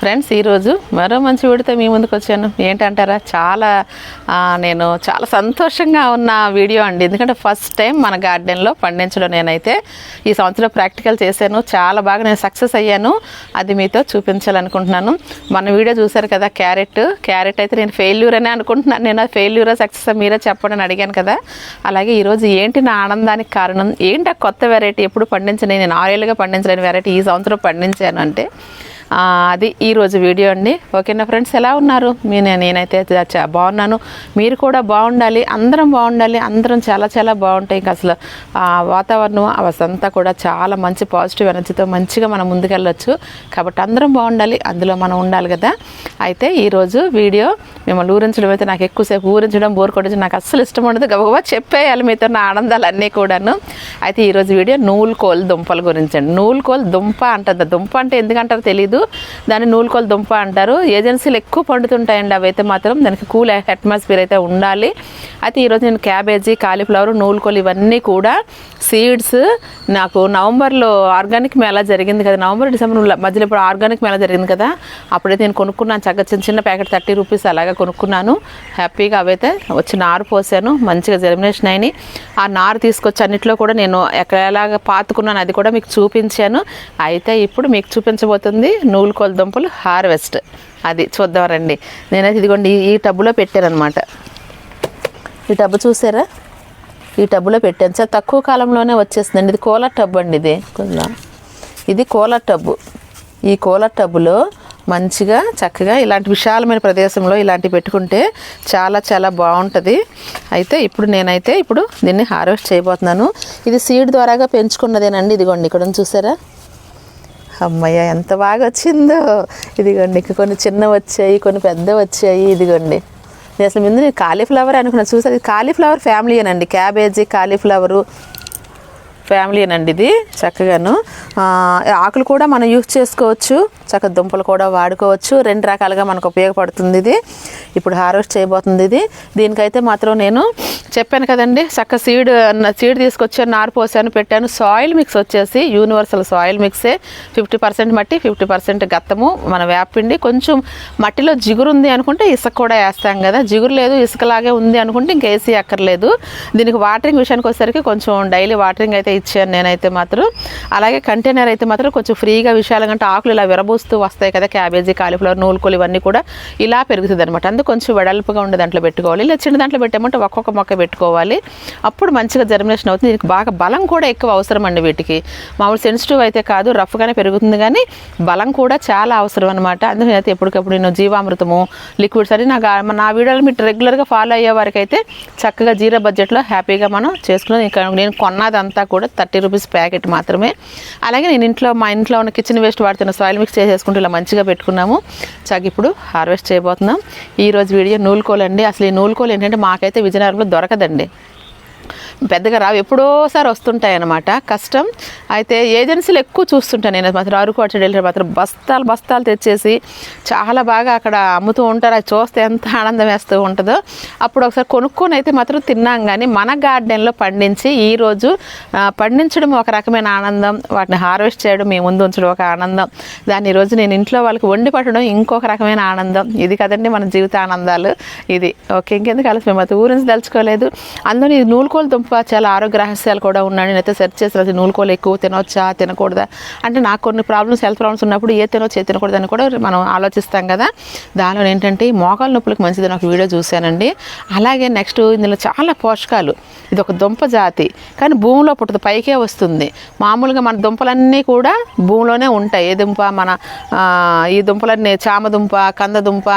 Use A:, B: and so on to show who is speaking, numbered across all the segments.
A: Friends ఈరోజు మరో మంచి వీడితో మీ ముందుకు వచ్చాను. ఏంటంటారా? చాలా నేను చాలా సంతోషంగా ఉన్న వీడియో అండి. ఎందుకంటే ఫస్ట్ టైం మన గార్డెన్లో పండించడం నేనైతే ఈ సంవత్సరం ప్రాక్టికల్ చేశాను. చాలా బాగా నేను సక్సెస్ అయ్యాను. అది మీతో చూపించాలనుకుంటున్నాను. మన వీడియో చూశారు కదా క్యారెట్ క్యారెట్ అయితే నేను ఫెయిల్యూర్ అనే అనుకుంటున్నాను. నేను ఫెయిల్యూరా సక్సెస్ మీరే చెప్పండి అని అడిగాను కదా. అలాగే ఈరోజు ఏంటి నా ఆనందానికి కారణం? ఏంటి కొత్త వెరైటీ ఎప్పుడు పండించని? నేను ఆరేళ్ళుగా పండించలేని వెరైటీ ఈ సంవత్సరం పండించాను అంటే. అది ఈరోజు వీడియో అండి. ఓకేనా ఫ్రెండ్స్? ఎలా ఉన్నారు? మీ నేనైతే బాగున్నాను. మీరు కూడా బాగుండాలి. అందరం బాగుండాలి. అందరం చాలా చాలా బాగుంటాయి ఇంకా అసలు ఆ వాతావరణం అవంతా కూడా చాలా మంచి పాజిటివ్ ఎనర్జీతో మంచిగా మనం ముందుకెళ్ళొచ్చు. కాబట్టి అందరం బాగుండాలి. అందులో మనం ఉండాలి కదా. అయితే ఈరోజు వీడియో మిమ్మల్ని ఊరించడం అయితే నాకు ఎక్కువసేపు ఊరించడం బోర్ కొట్టడం నాకు అస్సలు ఇష్టం ఉండదు. గబగబా చెప్పేయాలి మీతో నా ఆనందాలు అన్నీ కూడాను. అయితే ఈరోజు వీడియో నూలుకోలు దుంపల గురించి అండి. నూలుకోల్ దుంప అంటారు దుంప అంటే ఎందుకంటారో తెలియదు దాన్ని నూలుకోల్ దుంప అంటారు. ఏజెన్సీలు ఎక్కువ పండుతుంటాయండి. అవైతే మాత్రం దానికి కూల్ అట్మాస్ఫియర్ అయితే ఉండాలి. అయితే ఈరోజు నేను క్యాబేజీ కాలీఫ్లవర్ నూలుకోలు ఇవన్నీ కూడా సీడ్స్ నాకు నవంబర్లో ఆర్గానిక్ మేళా జరిగింది కదా. నవంబర్ డిసెంబర్ మధ్యలో ఇప్పుడు ఆర్గానిక్ మేళా జరిగింది కదా. అప్పుడైతే నేను కొనుక్కున్నాను. చక్కగా చిన్న చిన్న ప్యాకెట్ థర్టీ రూపీస్ అలాగా కొనుక్కున్నాను. హ్యాపీగా అవైతే వచ్చి నారు పోసాను. మంచిగా జర్మినేషన్ అయినాయి. ఆ నారు తీసుకొచ్చి అన్నిట్లో కూడా నేను ఎక్కడ పాతుకున్నాను అది కూడా మీకు చూపించాను. అయితే ఇప్పుడు మీకు చూపించబోతుంది నూలుకోల దుంపలు హార్వెస్ట్. అది చూద్దాం రండి. నేనైతే ఇదిగోండి ఈ- టబ్బులో టబ్బులో అనమాట ఈ టబ్బు చూసారా? ఈ టబ్బులో పెట్టాను. సార్ తక్కువ కాలంలోనే వచ్చేస్తుందండి. ఇది కోలర్ టబ్ అండి ఇది. కొద్దిగా ఇది కోలర్ టబ్బు ఈ కోలర్ టబ్బులో మంచిగా చక్కగా ఇలాంటి విశాలమైన ప్రదేశంలో ఇలాంటివి పెట్టుకుంటే చాలా చాలా బాగుంటుంది. అయితే ఇప్పుడు నేనైతే ఇప్పుడు దీన్ని హార్వెస్ట్ చేయబోతున్నాను. ఇది సీడ్ ద్వారాగా పెంచుకున్నదేనండి. ఇదిగోండి ఇక్కడ చూసారా? అమ్మయ్య ఎంత బాగా వచ్చిందో. ఇదిగోండి ఇక కొన్ని చిన్న వచ్చాయి కొన్ని పెద్ద వచ్చాయి. ఇదిగోండి. నేను అసలు ముందు నేను కాలీఫ్లవర్ అనుకున్నాను చూసి అది కాలీఫ్లవర్ ఫ్యామిలీ అనండి క్యాబేజీ కాలీఫ్లవరు ఫ్యామిలీ అనండి ఇది చక్కగాను. ఆకులు కూడా మనం యూస్ చేసుకోవచ్చు. చక్క దుంపలు కూడా వాడుకోవచ్చు. రెండు రకాలుగా మనకు ఉపయోగపడుతుంది ఇది. ఇప్పుడు హార్వెస్ట్ చేయబోతుంది ఇది. దీనికైతే మాత్రం నేను చెప్పాను కదండి చక్క సీడ్ సీడ్ తీసుకొచ్చాను నారు పోసాను పెట్టాను. సాయిల్ మిక్స్ వచ్చేసి యూనివర్సల్ సాయిల్ మిక్సే. ఫిఫ్టీ పర్సెంట్ మట్టి ఫిఫ్టీ పర్సెంట్ గత్తము. మన వేపిండి కొంచెం మట్టిలో జిగురు ఉంది అనుకుంటే ఇసుక కూడా వేస్తాం కదా. జిగురు లేదు ఇసుకలాగే ఉంది అనుకుంటే ఇంకేసీ అక్కర్లేదు. దీనికి వాటరింగ్ విషయానికి వచ్చేసరికి కొంచెం డైలీ వాటరింగ్ అయితే ఇచ్చాను నేనైతే మాత్రం. అలాగే కంటైనర్ అయితే మాత్రం కొంచెం ఫ్రీగా విషయాలు అంటే ఆకులు ఇలా విరబూస్తూ వస్తాయి కదా క్యాబేజీ కాలీఫ్లవర్ నూలుకోలు ఇవన్నీ కూడా ఇలా పెరుగుతుంది అనమాట అందుకు కొంచెం వెడల్పుగా ఉండే దాంట్లో పెట్టుకోవాలి. ఇలా చిన్న దాంట్లో పెట్టామంటే ఒక్కొక్క మొక్క పెట్టుకోవాలి. అప్పుడు మంచిగా జర్మినేషన్ అవుతుంది. దీనికి బాగా బలం కూడా ఎక్కువ అవసరం అండి వీటికి. మామూలు సెన్సిటివ్ అయితే కాదు రఫ్గానే పెరుగుతుంది కానీ బలం కూడా చాలా అవసరం అనమాట అందుకు నేనైతే ఎప్పటికప్పుడు నేను జీవామృతము లిక్విడ్స్ అని నాకు నా వీడియోలు మీరు రెగ్యులర్గా ఫాలో అయ్యే వారికి అయితే చక్కగా జీరో బడ్జెట్లో హ్యాపీగా మనం చేసుకున్నాం ఇంకా నేను కొన్నదంతా కూడా థర్టీ రూపీస్ ప్యాకెట్ మాత్రమే. అలాగే నేను ఇంట్లో మా ఇంట్లో ఉన్న కిచెన్ వేస్ట్ వాడుతున్న సాయిల్ మిక్స్ చేసేసుకుంటూ ఇలా మంచిగా పెట్టుకున్నాము. చక్క ఇప్పుడు హార్వెస్ట్ చేయబోతున్నాం. ఈ రోజు వీడియో నూలుకోలు అండి అసలు ఈ నూలుకోలు ఏంటంటే మాకైతే విజయనగరంలో దొరకదండి. పెద్దగా రావు. ఎప్పుడోసారి వస్తుంటాయి అన్నమాట కష్టం. అయితే ఏజెన్సీలు ఎక్కువ చూస్తుంటాను నేను. మాత్రం అరకు అటు వెళ్ళిన మాత్రం బస్తాలు బస్తాలు తెచ్చేసి చాలా బాగా అక్కడ అమ్ముతూ ఉంటారు. అది చూస్తే ఎంత ఆనందం వేస్తూ ఉంటుందో. అప్పుడు ఒకసారి కొనుక్కొని అయితే మాత్రం తిన్నాం. కానీ మన గార్డెన్లో పండించి ఈరోజు పండించడం ఒక రకమైన ఆనందం. వాటిని హార్వెస్ట్ చేయడం మీ ముందు ఉంచడం ఒక ఆనందం. దాన్ని ఈరోజు నేను ఇంట్లో వాళ్ళకి వండి పట్టడం ఇంకొక రకమైన ఆనందం. ఇది కదండి మన జీవిత ఆనందాలు ఇది. ఓకే ఇంకెందుకు కలిసి మేము ఊరించి తలుచుకోలేదు. అందులో ఇది నూలుకోలు దుంప చాలా ఆరోగ్య రహస్యాలు కూడా ఉన్నాయి. నేనైతే సెర్చ్ చేసిన అది నూలుకోలు ఎక్కువ తినొచ్చా తినకూడదా? అంటే నాకు కొన్ని ప్రాబ్లమ్స్ హెల్త్ ప్రాబ్లమ్స్ ఉన్నప్పుడు ఏ తినొచ్చు ఏ తినకూడదని కూడా మనం ఆలోచిస్తాం కదా. దానిలో ఏంటంటే ఈ నొప్పులకు మంచిది నాకు వీడియో చూశానండి. అలాగే నెక్స్ట్ ఇందులో చాలా పోషకాలు. ఇది ఒక దుంప జాతి కానీ భూమిలో పుట్టదు పైకే వస్తుంది. మామూలుగా మన దుంపలన్నీ కూడా భూమిలోనే ఉంటాయి. ఏ దుంప? మన ఈ దుంపలన్నీ చామ దుంప కంద దుంప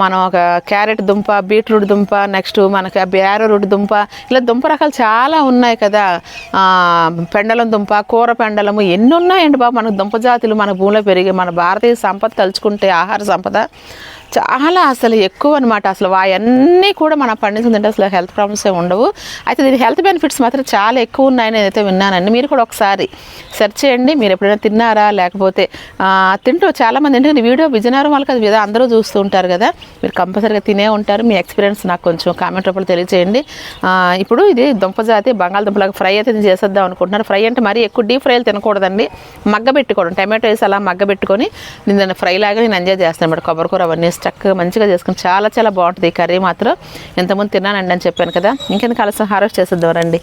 A: మనం ఒక క్యారెట్ దుంప బీట్రూట్ దుంప నెక్స్ట్ మనకి బేరరూట్ దుంప ఇలా దుంప రకాలు చాలా ఉన్నాయి కదా. పెండలం దుంప కూర పెండలము ఎన్ని ఉన్నాయండి బాబు మనకు దుంప జాతులు మన భూమిలో పెరిగి మన భారతీయ సంపద తలుచుకుంటే ఆహార సంపద. చాలా అసలు ఎక్కువ అనమాట అసలు అవన్నీ కూడా మనం పండించిందంటే అసలు హెల్త్ ప్రాబ్లమ్స్ ఏమి ఉండవు. అయితే దీని హెల్త్ బెనిఫిట్స్ మాత్రం చాలా ఎక్కువ ఉన్నాయని నేనైతే విన్నానండి. మీరు కూడా ఒకసారి సెర్చ్ చేయండి. మీరు ఎప్పుడైనా తిన్నారా? లేకపోతే తింటూ చాలామంది ఏంటంటే వీడియో విజయనగరం వాళ్ళకి అది విధంగా అందరూ చూస్తూ ఉంటారు కదా. మీరు కంపల్సరీగా తినే ఉంటారు. మీ ఎక్స్పీరియన్స్ నాకు కొంచెం కామెంట్ రూపంలో తెలియజేయండి ఇప్పుడు ఇది దుంపజాతి బంగాళదుంపలాగా ఫ్రై అయితే నేను చేసేద్దాం అనుకుంటున్నారు. ఫ్రై అంటే మరీ ఎక్కువ డీప్ ఫ్రైలు తినకూడదండి. మగ్గ పెట్టుకోవడం టమాటో వేసి అలా మగ్గ పెట్టుకొని నేను దాన్ని ఫ్రై లాగా నేను ఎంజాయ్ చేస్తాను అనమాట కొబ్బరి కూర అవన్నీ చక్కగా మంచిగా చేసుకుని చాలా చాలా బాగుంటుంది ఈ కర్రీ మాత్రం. ఎంతమంది తిన్నానండి అని చెప్పాను కదా. ఇంకెందుకు ఆలస్యం? హార్వెస్ట్ చేసేద్దాం రండి.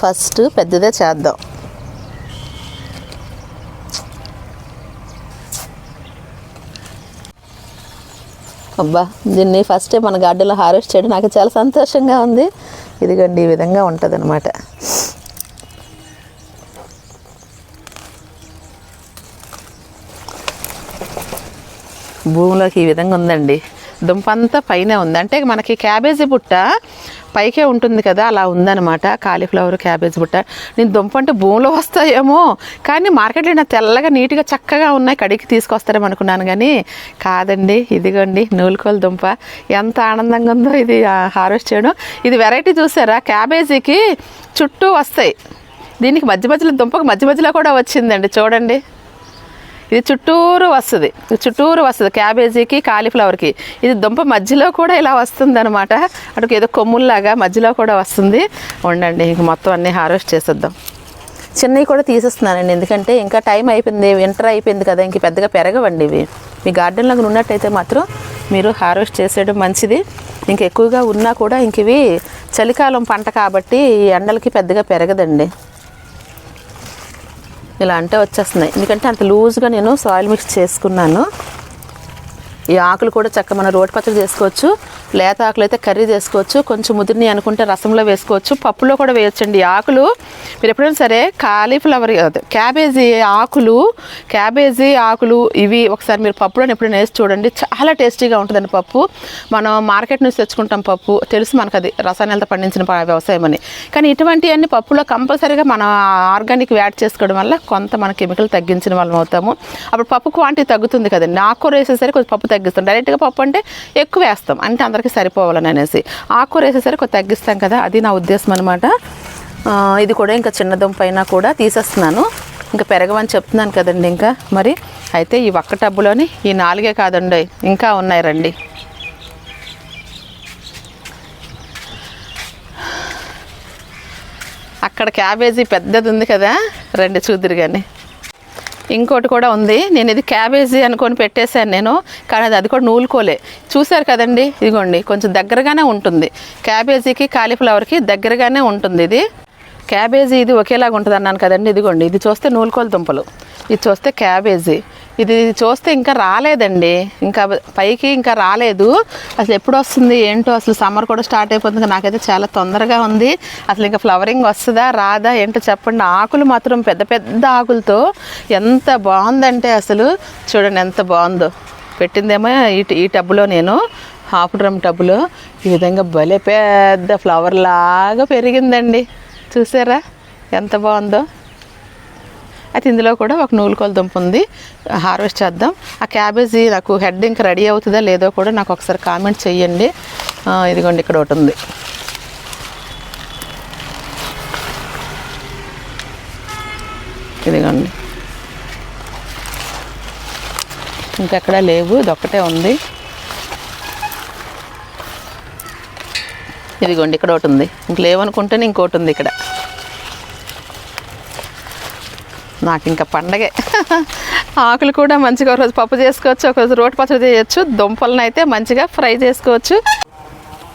A: ఫస్ట్ పెద్దదే చేద్దాం. అబ్బా దీన్ని ఫస్ట్ మన గార్డెన్లో హార్వెస్ట్ చేయడం నాకు చాలా సంతోషంగా ఉంది. ఇదిగోండి ఈ విధంగా ఉంటుంది అనమాట భూమిలోకి ఈ విధంగా ఉందండి. దుంప అంతా పైనే ఉంది. అంటే మనకి క్యాబేజీ బుట్ట పైకే ఉంటుంది కదా అలా ఉందన్నమాట. కాలీఫ్లవర్ క్యాబేజీ బుట్ట. నేను దుంప అంటే భూమిలో వస్తాయేమో కానీ మార్కెట్లో నా తెల్లగా నీట్గా చక్కగా ఉన్నాయి కడిగి తీసుకొస్తారేమో అనుకున్నాను కానీ కాదండి. ఇదిగోండి నూలుకోలు దుంప. ఎంత ఆనందంగా ఉందో ఇది హార్వెస్ట్ చేయడం. ఇది వెరైటీ చూసారా? క్యాబేజీకి చుట్టూ వస్తాయి. దీనికి మధ్య మధ్యలో దుంపకు మధ్య మధ్యలో కూడా వచ్చిందండి. చూడండి. ఇది చుట్టూరు వస్తుంది. చుట్టూరు వస్తుంది. క్యాబేజీకి కాలీఫ్లవర్కి. ఇది దుంప మధ్యలో కూడా ఇలా వస్తుంది అనమాట అటు ఏదో కొమ్ముల్లాగా మధ్యలో కూడా వస్తుంది. ఉండండి ఇంక మొత్తం అన్నీ హార్వెస్ట్ చేసేద్దాం. చిన్నవి కూడా తీసేస్తున్నానండి. ఎందుకంటే ఇంకా టైం అయిపోయింది. వింటర్ అయిపోయింది కదా ఇంక పెద్దగా పెరగవండి ఇవి. మీ గార్డెన్లో ఉన్నట్టయితే మాత్రం మీరు హార్వెస్ట్ చేసేయడం మంచిది. ఇంక ఎక్కువగా ఉన్నా కూడా ఇంక ఇవి చలికాలం పంట కాబట్టి ఈ ఎండలకి పెద్దగా పెరగదండి. ఇలా అంటే వచ్చేస్తున్నాయి. ఎందుకంటే అంత లూజ్గా నేను సాయిల్ మిక్స్ చేసుకున్నాను. ఈ ఆకులు కూడా చక్క మన రోటి పచ్చడి చేసుకోవచ్చు. లేత ఆకులు అయితే కర్రీ చేసుకోవచ్చు. కొంచెం ముదిరిని అనుకుంటే రసంలో వేసుకోవచ్చు. పప్పులో కూడా వేయొచ్చండి. ఈ ఆకులు మీరు ఎప్పుడైనా సరే కాలీఫ్లవర్ క్యాబేజీ ఆకులు క్యాబేజీ ఆకులు ఇవి ఒకసారి మీరు పప్పులో ఎప్పుడైనా వేసి చూడండి. చాలా టేస్టీగా ఉంటుందండి పప్పు. మనం మార్కెట్ నుంచి తెచ్చుకుంటాం పప్పు. తెలుసు మనకు అది రసాయనాలతో పండించిన వ్యవసాయం అని. కానీ ఇటువంటివన్నీ పప్పులో కంపల్సరీగా మనం ఆర్గానిక్ యాడ్ చేసుకోవడం వల్ల కొంత మన కెమికల్ తగ్గించిన వాళ్ళం అవుతాము. అప్పుడు పప్పు క్వాంటిటీ తగ్గుతుంది కదండి. ఆకుకూర వేసేసరికి కొంచెం పప్పు తగ్గిస్తాం. డైరెక్ట్గా పప్పు అంటే ఎక్కువ వేస్తాం. అంటే అందరికీ సరిపోవాలని అనేసి. ఆకుకూర వేసేసరికి కొంచెం తగ్గిస్తాం కదా అది నా ఉద్దేశం అనమాట ఇది కూడా ఇంకా చిన్నదం పైన కూడా తీసేస్తున్నాను. ఇంకా పెరగమని చెప్తున్నాను కదండి ఇంకా. మరి అయితే ఈ ఒక్క టబ్బులోని ఈ నాలుగే కాదండి ఇంకా ఉన్నాయి రండి. అక్కడ క్యాబేజీ పెద్దది ఉంది కదా రండి చూద్దరు కానీ ఇంకోటి కూడా ఉంది. నేను ఇది క్యాబేజీ అనుకొని పెట్టేశాను నేను కానీ అది అది కూడా నూలుకోలే. చూశారు కదండి? ఇదిగోండి కొంచెం దగ్గరగానే ఉంటుంది. క్యాబేజీకి కాలీఫ్లవర్కి దగ్గరగానే ఉంటుంది ఇది. క్యాబేజీ ఇది ఒకేలాగా ఉంటుంది అన్నాను కదండి. ఇదిగోండి ఇది చూస్తే నూలుకోలు దుంపలు. ఇది చూస్తే క్యాబేజీ. ఇది చూస్తే ఇంకా రాలేదండి. ఇంకా పైకి ఇంకా రాలేదు. అసలు ఎప్పుడు వస్తుంది ఏంటో అసలు సమ్మర్ కూడా స్టార్ట్ అయిపోతుంది నాకైతే చాలా తొందరగా ఉంది. అసలు ఇంకా ఫ్లవరింగ్ వస్తుందా రాదా ఏంటో చెప్పండి. ఆకులు మాత్రం పెద్ద పెద్ద ఆకులతో ఎంత బాగుందంటే అసలు చూడండి ఎంత బాగుందో. పెట్టిందేమో ఈ ఈ టబ్బులో నేను హాఫ్ డ్రమ్ టబ్బులో. ఈ విధంగా భలే పెద్ద ఫ్లవర్ లాగా పెరిగిందండి. చూసారా? ఎంత బాగుందో. అయితే ఇందులో కూడా ఒక నూలుకోల దుంప ఉంది. హార్వెస్ట్ చేద్దాం. ఆ క్యాబేజీ నాకు హెడ్ ఇంకా రెడీ అవుతుందా లేదో కూడా నాకు ఒకసారి కామెంట్ చేయండి ఇదిగోండి ఇక్కడ ఒకటి ఉంది. ఇదిగోండి. ఇంకెక్కడ లేవు. ఇదొక్కటే ఉంది. ఇదిగోండి ఇక్కడ ఒకటి ఉంది. ఇంక లేవనుకుంటేనే ఇంకోటి ఉంది ఇక్కడ. నాకు ఇంకా పండగే. ఆకులు కూడా మంచిగా ఒకరోజు పప్పు చేసుకోవచ్చు ఒక రోజు రోటి పచ్చడి చేయొచ్చు దుంపలను అయితే మంచిగా ఫ్రై చేసుకోవచ్చు.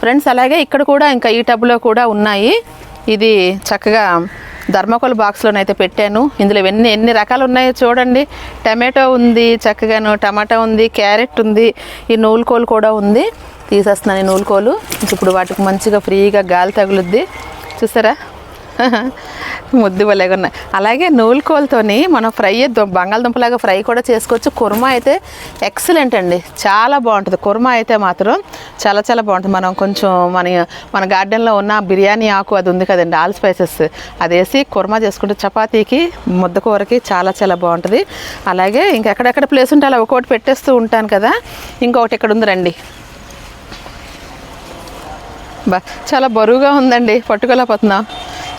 A: ఫ్రెండ్స్ అలాగే ఇక్కడ కూడా ఇంకా ఈ టబ్లో కూడా ఉన్నాయి. ఇది చక్కగా ధర్మకోల్ బాక్స్లోనైతే పెట్టాను. ఇందులో ఎన్ని ఎన్ని రకాలు ఉన్నాయో చూడండి. టమాటో ఉంది చక్కగాను టమాటా ఉంది క్యారెట్ ఉంది ఈ నూలుకోలు కూడా ఉంది. తీసేస్తున్నాను ఈ నూలుకోలు. ఇప్పుడు వాటికి మంచిగా ఫ్రీగా గాలి తగులుద్ది. చూసారా? ముద్దు భలేగా ఉన్నాయి. అలాగే నూలుకోలతోని మనం ఫ్రై దు- బంగాళదుంపలాగా ఫ్రై కూడా చేసుకోవచ్చు. కుర్మా అయితే ఎక్సలెంట్ అండి. చాలా బాగుంటుంది. కుర్మా అయితే మాత్రం చాలా చాలా బాగుంటుంది. మనం కొంచెం మన మన గార్డెన్లో ఉన్న బిర్యానీ ఆకు అది ఉంది కదండి ఆల్ స్పైసెస్. అది వేసి కుర్మా చేసుకుంటే చపాతీకి ముద్ద కూరకి చాలా చాలా బాగుంటుంది. అలాగే ఇంకెక్కడెక్కడ ప్లేస్ ఉంటే అలా ఒకటి పెట్టేస్తూ ఉంటాను కదా. ఇంకొకటి ఇక్కడ ఉంది రండి. బా చాలా బరువుగా ఉందండి. పట్టుకోలేకపోతున్నాం.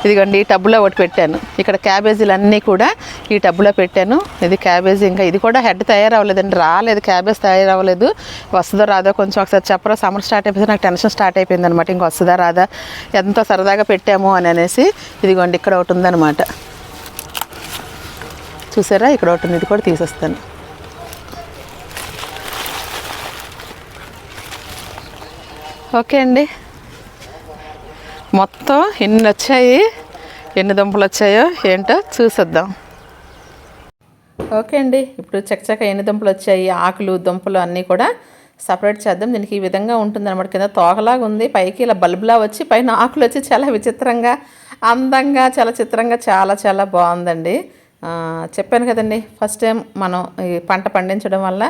A: ఇదిగోండి ఈ టబ్బులో ఒకటి పెట్టాను. ఇక్కడ క్యాబేజీలు అన్నీ కూడా ఈ టబ్బులో పెట్టాను. ఇది క్యాబేజీ ఇంకా ఇది కూడా హెడ్ తయారవ్వలేదండి రాలేదు క్యాబేజ్ తయారవ్వలేదు. వస్తుందో రాదో కొంచెం ఒకసారి చెప్పరా సమ్మర్ స్టార్ట్ అయిపోతే నాకు టెన్షన్ స్టార్ట్ అయిపోయింది అనమాట ఇంక వస్తుందా రాదా ఎంతో సరదాగా పెట్టాము అని అనేసి ఇదిగోండి ఇక్కడ ఒకటి ఉందన్నమాట. చూసారా ఇక్కడ ఒకటి ఉంది ఇది కూడా తీసేస్తాను. ఓకే అండి. మొత్తం ఎన్ని వచ్చాయి ఎన్ని దుంపలు వచ్చాయో ఏంటో చూసేద్దాం. ఓకే అండి. ఇప్పుడు చక్కచక్క ఎన్ని దుంపలు వచ్చాయి? ఆకులు దుంపలు అన్నీ కూడా సపరేట్ చేద్దాం. దీనికి ఈ విధంగా ఉంటుంది అనమాట కింద తోకలాగా ఉంది. పైకి ఇలా బల్బులా వచ్చి పైన ఆకులు వచ్చి చాలా విచిత్రంగా అందంగా చాలా చిత్రంగా చాలా చాలా బాగుందండి. చెప్పాను కదండి ఫస్ట్ టైం మనం ఈ పంట పండించడం వల్ల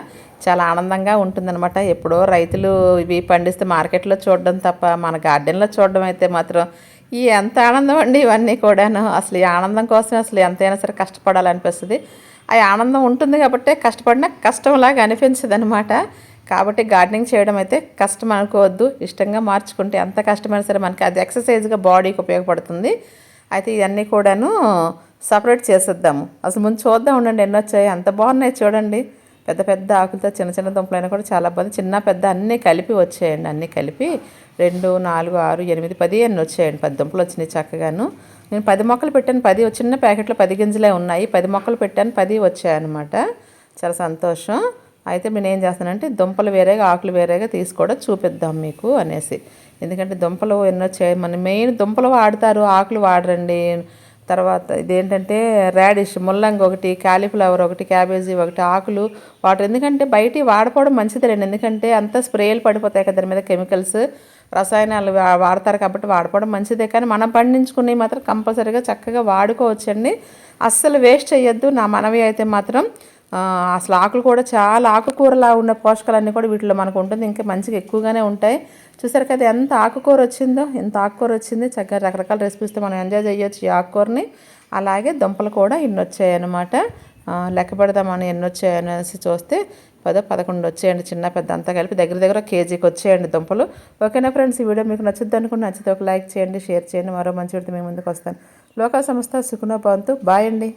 A: చాలా ఆనందంగా ఉంటుందన్నమాట. ఎప్పుడో రైతులు ఇవి పండిస్తే మార్కెట్లో చూడడం తప్ప మన గార్డెన్లో చూడడం అయితే మాత్రం ఈ ఎంత ఆనందం అండి ఇవన్నీ కూడాను. అసలు ఈ ఆనందం కోసం అసలు ఎంతైనా సరే కష్టపడాలనిపిస్తుంది. ఆ ఆనందం ఉంటుంది కాబట్టి కష్టపడినా కష్టంలాగా అనిపించదు అనమాట కాబట్టి గార్డెనింగ్ చేయడం అయితే కష్టం అనుకోవద్దు. ఇష్టంగా మార్చుకుంటే ఎంత కష్టమైనా సరే మనకి అది ఎక్సర్సైజ్గా బాడీకి ఉపయోగపడుతుంది. అయితే ఇవన్నీ కూడాను సపరేట్ చేసేద్దాము. అసలు ముందు చూద్దాం ఉండండి ఎన్ని వచ్చాయి. అంత బాగున్నాయి చూడండి. పెద్ద పెద్ద ఆకులతో చిన్న చిన్న దుంపలైనా కూడా చాలా బాగుంది. చిన్న పెద్ద అన్నీ కలిపి వచ్చాయండి. అన్నీ కలిపి రెండు నాలుగు ఆరు ఎనిమిది పది అన్ని వచ్చాయండి. పది దుంపలు వచ్చినాయి చక్కగాను. నేను పది మొక్కలు పెట్టాను. పది చిన్న ప్యాకెట్లో పది గింజలే ఉన్నాయి. పది మొక్కలు పెట్టాను. పది వచ్చాయన్నమాట. చాలా సంతోషం. అయితే నేను ఏం చేస్తానంటే దుంపలు వేరేగా ఆకులు వేరేగా తీసుకోవడం చూపిద్దాం మీకు అనేసి. ఎందుకంటే దుంపలు ఎన్నో వచ్చాయి? మన మెయిన్ దుంపలు వాడతారు. ఆకులు వాడరండి. తర్వాత ఇదేంటంటే రాడిష్ ముల్లంగి ఒకటి కాలీఫ్లవర్ ఒకటి క్యాబేజీ ఒకటి ఆకులు వాటర్. ఎందుకంటే బయట వాడుకోవడం మంచిదేనండి ఎందుకంటే అంత స్ప్రేలు పడిపోతాయి కదా దాని మీద కెమికల్స్. రసాయనాలు వాడతారు కాబట్టి వాడుకోవడం మంచిదే. కానీ మనం పండించుకునేవి మాత్రం కంపల్సరీగా చక్కగా వాడుకోవచ్చండి. అస్సలు వేస్ట్ చేయొద్దు నా మనవి అయితే మాత్రం అసలు ఆకులు కూడా చాలా ఆకుకూరలా ఉన్న పోషకాలన్నీ కూడా వీటిలో మనకు ఉంటుంది. ఇంకా మంచిగా ఎక్కువగానే ఉంటాయి. చూసారు కదా ఎంత ఆకుకూర వచ్చిందో ఎంత ఆకుకూర వచ్చింది. చక్కగా రకరకాల రెసిపీస్తో మనం ఎంజాయ్ చేయొచ్చు ఈ ఆకుకూరని. అలాగే దుంపలు కూడా ఇన్ని వచ్చాయన్నమాట లెక్క పెడదామని ఎన్ని వచ్చాయనేసి చూస్తే పదో పదకొండు వచ్చేయండి చిన్న పెద్ద అంతా కలిపి దగ్గర దగ్గర కేజీకి వచ్చేయండి దుంపలు. ఓకేనా ఫ్రెండ్స్ ఈ వీడియో మీకు నచ్చుద్ది అనుకుంటే నచ్చితే ఒక లైక్ చేయండి షేర్ చేయండి. మరో మంచి వీడితో మీ ముందుకు వస్తాను. లోకల్ సంస్థ సుఖనో భవంతు. బాయ్ అండి.